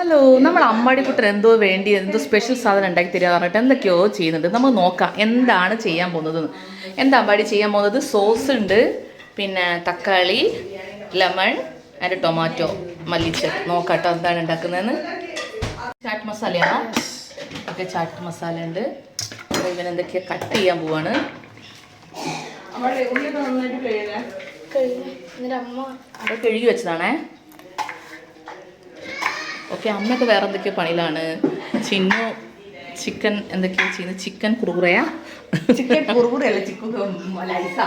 Hello നമ്മൾ അമ്മാടിക്കുട്ടൻ എന്തോ വേണ്ടി എന്തോ സ്പെഷ്യൽ സാധനം ഉണ്ടാക്കി തരിക പറഞ്ഞിട്ട് എന്തൊക്കെയോ ചെയ്യുന്നുണ്ട്. നമുക്ക് നോക്കാം എന്താണ് ചെയ്യാൻ പോകുന്നത്. എന്താ അമ്പാടി ചെയ്യാൻ പോകുന്നത്? സോസ് ഉണ്ട് പിന്നെ തക്കാളി ലെമൺ ആൻഡ് ടൊമാറ്റോ മല്ലിച്ച നോക്കാട്ടോ എന്താണ് ഉണ്ടാക്കുന്നതെന്ന്. ചാറ്റ് മസാലയാണോ ഓക്കെ ചാറ്റ് മസാല ഉണ്ട്. ഇവൻ എന്തൊക്കെയാ കട്ട് ചെയ്യാൻ പോവാണ്. എന്നിട്ട് അമ്മ അത് കഴുകി വെച്ചതാണേ. ഓക്കെ അമ്മയൊക്കെ വേറെ എന്തൊക്കെയോ പണിയിലാണ്? ചിന്നു ചിക്കൻ എന്തൊക്കെയാണ് ചെയ്യുന്നത്? ചിക്കൻ കുറുകുറയാ? ചിക്കൻ കുറുകുറയല്ല ചിക്കൻ ലൈസാ.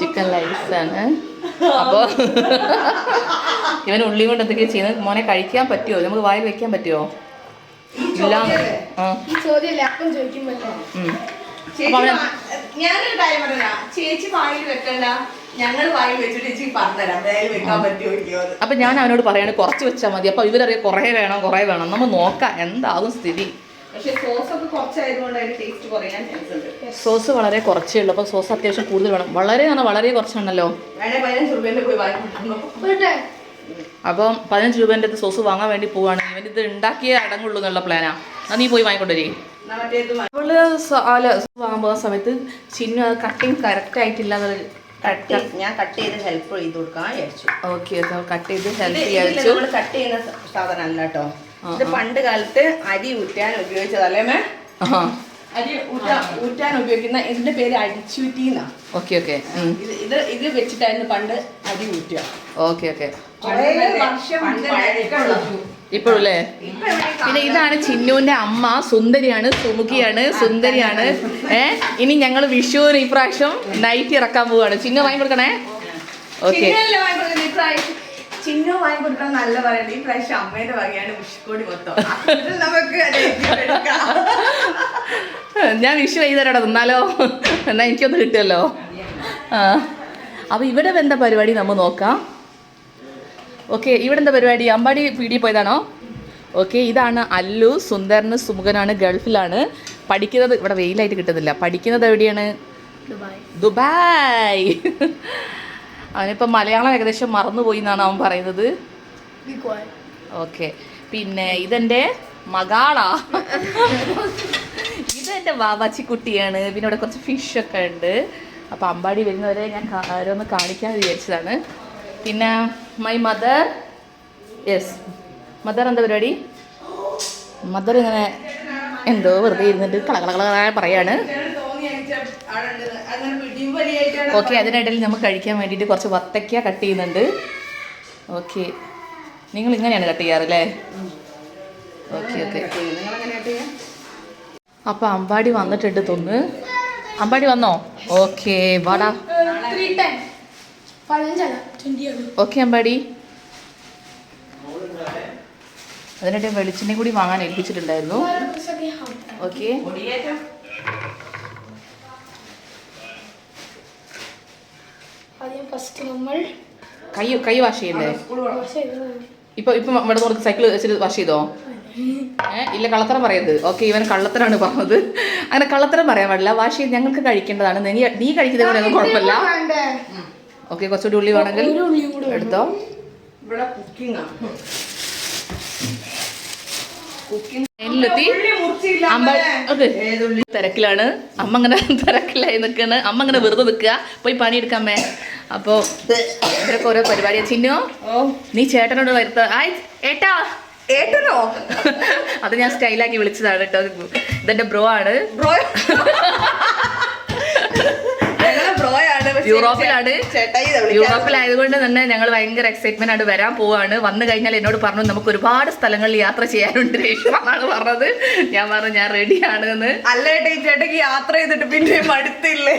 ചിക്കൻ ലൈസാണ്. അപ്പോൾ ഇവൻ ഉള്ളി കൊണ്ട് എന്തൊക്കെയാ ചെയ്യുന്നത്? മോനെ കഴിക്കാൻ പറ്റുമോ നമുക്ക് വായിൽ വെക്കാൻ പറ്റുമോ ഇല്ല. ആ. ചോദ്യമല്ലേ അപ്പം ഞാനൊരു കാര്യം പറഞ്ഞ ചേച്ചി വായിൽ വെക്കണ്ട. ഞങ്ങൾ വായിൽ വെച്ചിട്ട് ചേച്ചി പറഞ്ഞുതരാം. വായിൽ വെക്കാൻ പറ്റുമോ അപ്പൊ ഞാൻ അവനോട് പറയാണ് കുറച്ച് വെച്ചാൽ മതി. അപ്പൊ ഇവരറിയാം കുറേ വേണം കുറേ വേണം. നമ്മൾ നോക്കാം എന്താകും സ്ഥിതി. പക്ഷെ സോസ് ഒക്കെ കുറച്ചായതുകൊണ്ട് അതിന്റെ ടേസ്റ്റ് കുറയാൻ ചാൻസ് സോസ് വളരെ കുറച്ചേ ഉള്ളൂ. അപ്പൊ സോസ് അത്യാവശ്യം കൂടുതൽ വേണം. വളരെ ആണ് വളരെ കുറച്ചാണല്ലോ. അപ്പം പതിനഞ്ച് രൂപേന്റെ സോസ് വാങ്ങാൻ വേണ്ടി പോവാണ്. ഇവൻ ഇത് ഉണ്ടാക്കിയേ അടങ്ങുള്ളൂ എന്നുള്ള പ്ലാനാ എന്നാ നീ പോയി വാങ്ങിക്കൊണ്ടുവരേ. അവൾ അല്ല വാങ്ങാൻ പോകുന്ന സമയത്ത് ചിന്ന കട്ടിങ് കറക്റ്റ് ആയിട്ടില്ല കട്ട് ഞാൻ കട്ട് ചെയ്ത് ഹെൽപ്പ് ചെയ്ത് കൊടുക്കാൻ വിചാരിച്ചു. ഓക്കെ കട്ട് ചെയ്ത് ഹെൽപ്പ് കട്ട് ചെയ്യുന്ന സ- സാധനം അല്ല കേട്ടോ ഇത് പണ്ട് കാലത്ത് അരി ഊറ്റാൻ ഉപയോഗിച്ചതല്ലേ മേ? അരി ഊറ്റാൻ ഊറ്റാൻ ഉപയോഗിക്കുന്ന ഇതിന്റെ പേര് അരിച്ചൂറ്റി എന്നാ. ഓക്കെ ഓക്കെ ഇത് ഇത് വെച്ചിട്ടായിരുന്നു പണ്ട് അരി ഊറ്റുക. ഓക്കെ ഓക്കെ ഇപ്പോഴല്ലേ പിന്നെ ഇതാണ് ചിന്നുവിന്റെ അമ്മ. സുന്ദരിയാണ് സുമുഖിയാണ് സുന്ദരിയാണ്. ഏ? ഇനി ഞങ്ങൾ വിഷുവിന് ഇപ്രാവശ്യം നൈറ്റ് ഇറക്കാൻ പോവാണ്. ചിന്നു വാങ്ങി കൊടുക്കണേ? ഓക്കെ. നല്ല ഈ പ്രാവശ്യം വകയാണ് വിഷുക്കോടി മൊത്തം. നമുക്ക്. ഞാൻ വിഷു ചെയ്തരാടാ തന്നാലോ എന്നാ എനിക്കൊന്ന് കിട്ടുമല്ലോ. ആ. അപ്പൊ ഇവിടെ എന്താ പരിപാടി? നമ്മൾ നോക്കാം. ഓക്കെ ഇവിടെ എന്താ പരിപാടി? അമ്പാടി പീടി പോയതാണോ? ഓക്കെ ഇതാണ് അല്ലു സുന്ദരന് സുമുഖനാണ് ഗൾഫിലാണ്. പഠിക്കുന്നത് ഇവിടെ വെയിലായിട്ട് കിട്ടുന്നില്ല. പഠിക്കുന്നത് എവിടെയാണ്? ദുബായ്. അവനിപ്പോൾ മലയാളം ഏകദേശം മറന്നുപോയി എന്നാണ് അവൻ പറയുന്നത്. ഓക്കെ പിന്നെ ഇതെന്റെ മകാളാ. ഇതെന്റെ വാവാച്ചിക്കുട്ടിയാണ്. പിന്നെ ഇവിടെ കുറച്ച് ഫിഷ് ഒക്കെ ഉണ്ട്. അപ്പോൾ അമ്പാടി വരുന്നവരെ ഞാൻ ആരോന്ന് ഓരോന്ന് കാണിക്കാൻ വിചാരിച്ചതാണ്. പിന്നെ മൈ മദർ യെസ് മദർ എന്താ പരിപാടി? മദർ ഇങ്ങനെ എന്തോ വെറുതെ ഇരുന്നിട്ട് കളകളകളായ പറയാണ്. ഓക്കെ അതിനിടയിൽ നമുക്ക് കഴിക്കാൻ വേണ്ടിയിട്ട് കുറച്ച് വത്തയ്ക്ക കട്ട് ചെയ്യുന്നുണ്ട്. ഓക്കെ നിങ്ങൾ ഇങ്ങനെയാണ് കട്ട് ചെയ്യാറല്ലേ ഓക്കെ ഓക്കെ അപ്പോൾ അമ്പാടി വന്നിട്ടുണ്ട് തോന്ന്. അമ്പാടി വന്നോ? ഓക്കെ വാടാ. Three okay Ambadi. അതിനിടെ വെളിച്ചെണ്ണയും കൂടി വാങ്ങാൻ ഏൽപ്പിച്ചിട്ടുണ്ടായിരുന്നു. ഓക്കെ. ആദ്യം ഫസ്റ്റ് നമ്മൾ കൈ കൈ വാഷ് ഇടുന്നത്. ഇപ്പൊ ഇപ്പൊ ഇവിടെ നിന്ന് സൈക്കിൾ വെച്ചിട്ട് വാഷ് ചെയ്തോ? ഏ ഇല്ല കള്ളത്തരം പറയരുത്. ഓക്കെ ഇവൻ കള്ളത്തരാണ് പറഞ്ഞത്. അങ്ങനെ കള്ളത്തരം പറയാൻ പാടില്ല. വാഷ് ചെയ്ത് ഞങ്ങൾക്ക് കഴിക്കേണ്ടതാണ്. നീ നീ കഴിക്കുന്നത് കുഴപ്പമില്ല? ഓക്കെ കുറച്ചുകൂടി ഉള്ളി വേണമെങ്കിൽ എടുത്തോ. ഇവിടെ കുക്കിംഗ് തിരക്കിലാണ്. അമ്മ അങ്ങനെ തിരക്കിലായി നിൽക്കാണ് അമ്മ അങ്ങനെ വെറുതെ നിൽക്കുക പോയി പണിയെടുക്കാമേ അപ്പോൾ ഇവരൊക്കെ ഓരോ പരിപാടിയാ. ചിന്നോ നീ ചേട്ടനോട് വരുത്ത. ആയ് ഏട്ടാ. ഏട്ടനോ? അത് ഞാൻ സ്റ്റൈലാക്കി വിളിച്ചതാണ് കേട്ടോ. ഇതെന്റെ ബ്രോ ആണ്. ബ്രോ യൂറോപ്പിലാണ്. യൂറോപ്പിലായതുകൊണ്ട് തന്നെ ഞങ്ങൾ ഭയങ്കര എക്സൈറ്റ്മെന്റ് ആയിട്ട് വരാൻ പോവാണ്. വന്നു കഴിഞ്ഞാൽ എന്നോട് പറഞ്ഞു നമുക്ക് ഒരുപാട് സ്ഥലങ്ങളിൽ യാത്ര ചെയ്യാനുണ്ട് രേഷ്മ എന്നാണ് പറഞ്ഞത്. ഞാൻ പറഞ്ഞു ഞാൻ റെഡിയാണ് എന്ന് അല്ല ചേട്ടക്ക് യാത്ര ചെയ്തിട്ട് പിന്നെ മടുത്തില്ലേ?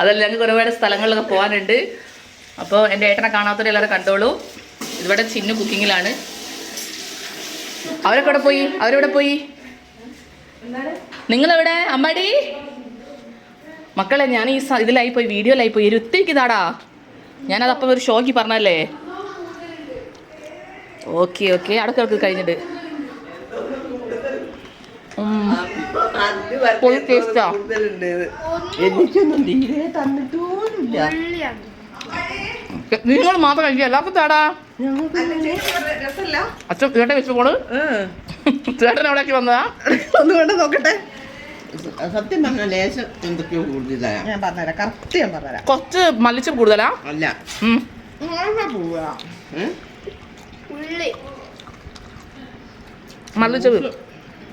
അതല്ല ഞങ്ങൾക്ക് ഒരുപാട് സ്ഥലങ്ങളിലൊക്കെ പോകാനുണ്ട് അപ്പോൾ എന്റെ ഏട്ടനെ കാണാത്തവരെ എല്ലാവരും കണ്ടോളൂ. ഇവിടെ ചിന്നു കുക്കിങ്ങിലാണ്. അവരൊക്കെ പോയി? അവരെവിടെ പോയി? നിങ്ങളെവിടെ? അമ്മാടി? മക്കളെ ഞാൻ ഈ ഇതിലായി പോയി വീഡിയോയിലായി പോയി. ഒരു ഒത്തിരിക്ക് ഇതാടാ. ഞാനത് അപ്പം ഒരു ഷോക്കി പറഞ്ഞല്ലേ ഓക്കെ ഓക്കെ. അടക്ക അടക്ക് കഴിഞ്ഞിട്ട്. എനിക്കൊന്നും തീരെ നിങ്ങൾ മാത്രം കഴിക്കുക. എല്ലാവർക്കും താടാ. അച്ഛൻ ചേട്ടൻ വെച്ചു പോണ്. ചേട്ടൻ എവിടേക്ക് വന്നതാ? ഒന്നുകൊണ്ട് നോക്കട്ടെ. സത്യം പറഞ്ഞ ലേശം എന്തൊക്കെയോ കൂടുതലാ. ഞാൻ പറഞ്ഞുതരാം. കറക്റ്റ് ഞാൻ പറഞ്ഞുതരാം. കുറച്ച് മല്ലിച്ചപ്പ് കൂടുതലാ? അല്ല. ഉം. പോവാ. ഏ? ഉള്ളി. മല്ലിച്ചപ്പ്.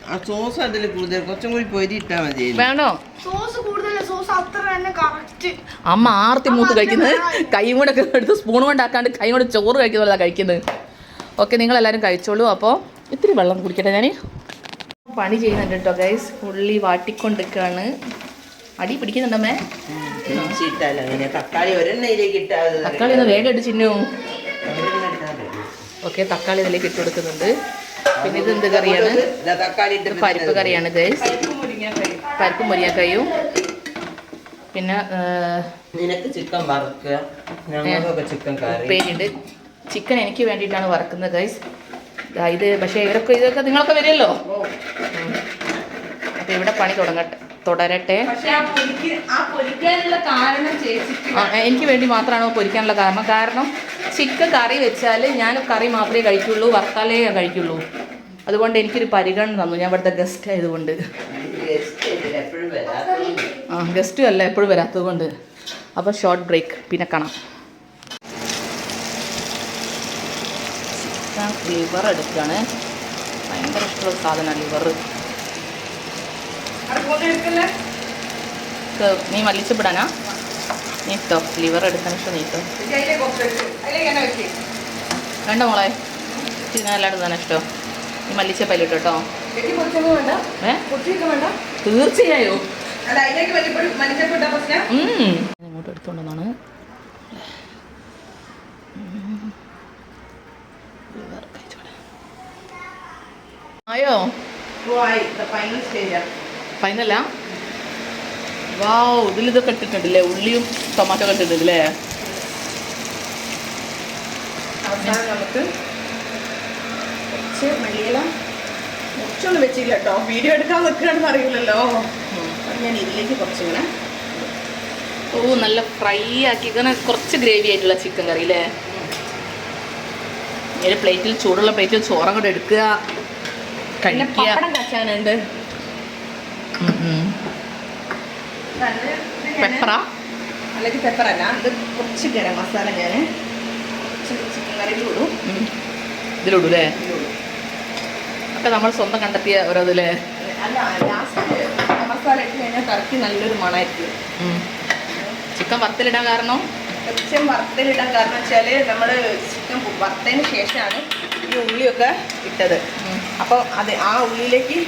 ആ സോസ് അതിൽ കൂടുതൽ കുറച്ചും കൂടി പൊരിയിട്ടാ മതി വേണോ? സോസ് കൂടുതൽ സോസ് അത്ര തന്നെ കറക്റ്റ്. അമ്മ ആർത്തി മൂത്ത് കഴിക്കുന്നത്? കൈ കൂടെ ഒക്കെ എടുത്ത് സ്പൂൺ കൊണ്ടാക്കാണ്ട് കൈ കൊണ്ട് ചോറ് കഴിക്കുന്നതല്ല കഴിക്കുന്നത്. ഓക്കെ നിങ്ങൾ എല്ലാവരും കഴിച്ചോളൂ. അപ്പോൾ ഇത്തിരി വെള്ളം കുടിക്കട്ടെ ഞാൻ പണി ചെയ്യുന്നുണ്ട് കേട്ടോ ഗൈസ് ഉള്ളി വാട്ടിക്കൊണ്ടിരിക്കുകയാണ്. അടി പിടിക്കുന്നുണ്ടമ്മേ തക്കാളി തക്കാളി ഒന്ന് വേഗം ഇട്ട് ചിന്നു. ഒരെണ്ണം ഇട്ടാൽ മതി. ഓക്കെ തക്കാളി ഇതിലേക്ക് ഇട്ട് കൊടുക്കുന്നുണ്ട്. പിന്നെ ഇത് എന്ത് കറിയാണ് പരിപ്പ് കറിയാണ് ഗൈസ് പരിപ്പ് മുരിങ്ങക്കയും പിന്നെ നിനക്ക് ചിക്കൻ വറുക്കുക. ഞങ്ങൾക്കൊക്കെ ചിക്കൻ കറി. ചിക്കൻ എനിക്ക് വേണ്ടിയിട്ടാണ് വറക്കുന്നത് ഗൈസ് ഇത് പക്ഷേ ഇവരൊക്കെ ഇതൊക്കെ നിങ്ങളൊക്കെ വരുമല്ലോ? ഇവിടെ പണി തുടങ്ങട്ടെ. തുടരട്ടെ. എനിക്ക് വേണ്ടി മാത്രമാണ് പൊരിക്കാനുള്ള കാരണം. കാരണം ചിക്കൻ കറി വെച്ചാൽ ഞാൻ കറി മാത്രമേ കഴിക്കുള്ളൂ വറുത്താലേ ഞാൻ കഴിക്കുള്ളൂ. അതുകൊണ്ട് എനിക്കൊരു പരിഗണന തന്നു. ഞാൻ ഇവിടുത്തെ ഗസ്റ്റ് ആയതുകൊണ്ട്. ആ ഗസ്റ്റും അല്ല എപ്പോഴും വരാത്തത് കൊണ്ട് അപ്പോൾ ഷോർട്ട് ബ്രേക്ക് പിന്നെ കാണാം. ചിക്കൻ ലിവർ എടുക്കുകയാണ്. ഭയങ്കര ഇഷ്ടമുള്ള സാധനമാണ് ലിവർ നീ മല്ലിച്ചപ്പെടാനാ? നീട്ടോ ലിവർ എടുക്കാൻ ഇഷ്ടം നീട്ടോ വേണ്ട മോളെ ഇതിനെ ഇഷ്ടോ തന്നെ ഇഷ്ടം. നീ മല്ലിച്ചപ്പല്ലിട്ടോ കേട്ടോ തീർച്ചയായും. ഇങ്ങോട്ട് എടുത്തോണ്ടെന്നാണ് ആയോ? ഫൈനൽ സ്റ്റേജാ ഫൈനലാ വാവ് ഇതിലിതൊക്കെ ഇട്ടിട്ടുണ്ടല്ലേ? ഉള്ളിയും ടൊമാറ്റോ ഒക്കെ ഇട്ടിട്ടുണ്ടല്ലേ അവസാനം നമുക്ക് കുറച്ച് മല്ലിയില. മുറിച്ചൊന്നും വെച്ചില്ല കേട്ടോ. വീഡിയോ എടുക്കാൻ നിൽക്കുകയാണെന്ന് അറിയില്ലല്ലോ. ഞാൻ ഇതിലേക്ക് ഓ നല്ല ഫ്രൈ ആക്കി. ഇങ്ങനെ കുറച്ച് ഗ്രേവി ആയിട്ടുള്ള ചിക്കൻ കറി അല്ലേ ഒരു പ്ലേറ്റിൽ ചൂടുള്ള പ്ലേറ്റിൽ ചോറും കൂടെ എടുക്കുക. കഴിക്കാൻ കഴിക്കുക പപ്പടം കച്ചാനുണ്ട് ഉം, ഉം. പെപ്പറാ? അല്ലെങ്കിൽ പെപ്പറല്ല. ഇത് കുറച്ച് ഗരം മസാല ഞാൻ ചിക്കൻ കറിയിൽ ഇടും ഇതിലിടും. അല്ലേ ഒക്കെ നമ്മൾ സ്വന്തം കണ്ടെത്തിയ ഓരോതില്ലേ അല്ല ലാസ്റ്റ് മസാല ഇട്ട് കഴിഞ്ഞാൽ കറക്കി നല്ലൊരു മണമായിരിക്കും. ചിക്കൻ വറുത്തിലിടാൻ കാരണം? ചിക്കൻ വറുത്തലിടാൻ കാരണം വെച്ചാൽ നമ്മൾ ചിക്കൻ വറുത്തതിന് ശേഷമാണ് ഈ ഉള്ളിയൊക്കെ ഇട്ടത്. അപ്പോൾ അതെ ആ ഉള്ളിയിലേക്ക്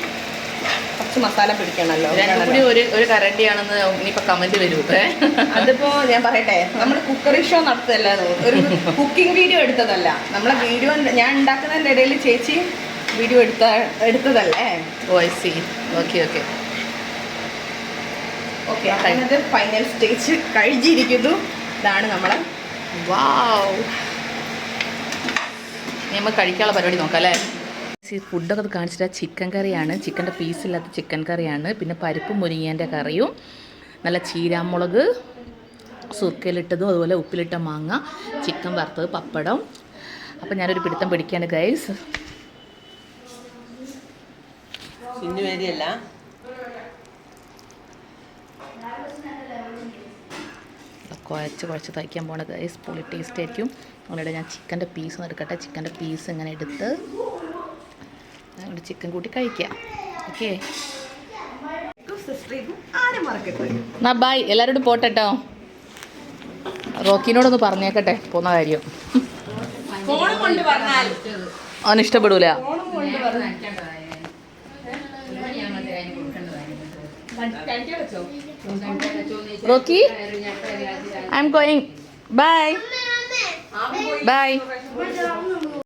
കുറച്ച് മസാല പിടിക്കണമല്ലോ രണ്ടും കൂടി ഒരു ഒരു കരണ്ടിയാണെന്ന് ഇനിയിപ്പോ കമന്റ് വരൂ? അതിപ്പോ ഞാൻ പറയട്ടെ നമ്മൾ കുക്കറി ഷോ നടത്തല്ല ഒരു കുക്കിംഗ് വീഡിയോ എടുത്തതല്ല. നമ്മളെ വീഡിയോ ഞാൻ ഉണ്ടാക്കുന്നതിന്റെ ഇടയിൽ ചേച്ചി വീഡിയോ എടുത്ത എടുത്തതല്ലേ? ഓ I see okay okay okay അതിനകത്ത് ഫൈനൽ സ്റ്റേജ് കഴിഞ്ഞിരിക്കുന്നു. ഇതാണ് നമ്മളെ വാവ് നമ്മൾ കഴിക്കാനുള്ള പരിപാടി നോക്കാം അല്ലേ? ഫുഡൊക്കെ കാണിച്ചിട്ട് ചിക്കൻ കറിയാണ്. ചിക്കന്റെ പീസില്ലാത്ത ചിക്കൻ കറിയാണ്. പിന്നെ പരിപ്പ് മുരിങ്ങേന്റെ കറിയും. നല്ല ചീരാമുളക് സുർക്കയിലിട്ടതും അതുപോലെ ഉപ്പിലിട്ട മാങ്ങ ചിക്കൻ വറുത്തത് പപ്പടം. അപ്പം ഞാനൊരു പിടുത്തം പിടിക്കുകയാണ് ഗൈസ് കുഴച്ച് കുഴച്ച് തയ്ക്കാൻ പോണത് ഗൈസ് പുളി ടേസ്റ്റ് ആയിരിക്കും അതുകൊണ്ട് ഞാൻ ചിക്കന്റെ പീസ് എടുക്കട്ടെ. ചിക്കന്റെ പീസ് ഇങ്ങനെ എടുത്ത് അങ്ങോട്ട് ചിക്കൻ കൂട്ടി കഴിക്കാം. ഓക്കെ. എന്നാ ബൈ എല്ലാവരോടും പോട്ടെട്ടോ. റോക്കിനോടൊന്ന് പറഞ്ഞേക്കട്ടെ പോന്ന കാര്യം. അവന് ഇഷ്ടപ്പെടൂല. Rocky I'm going bye bye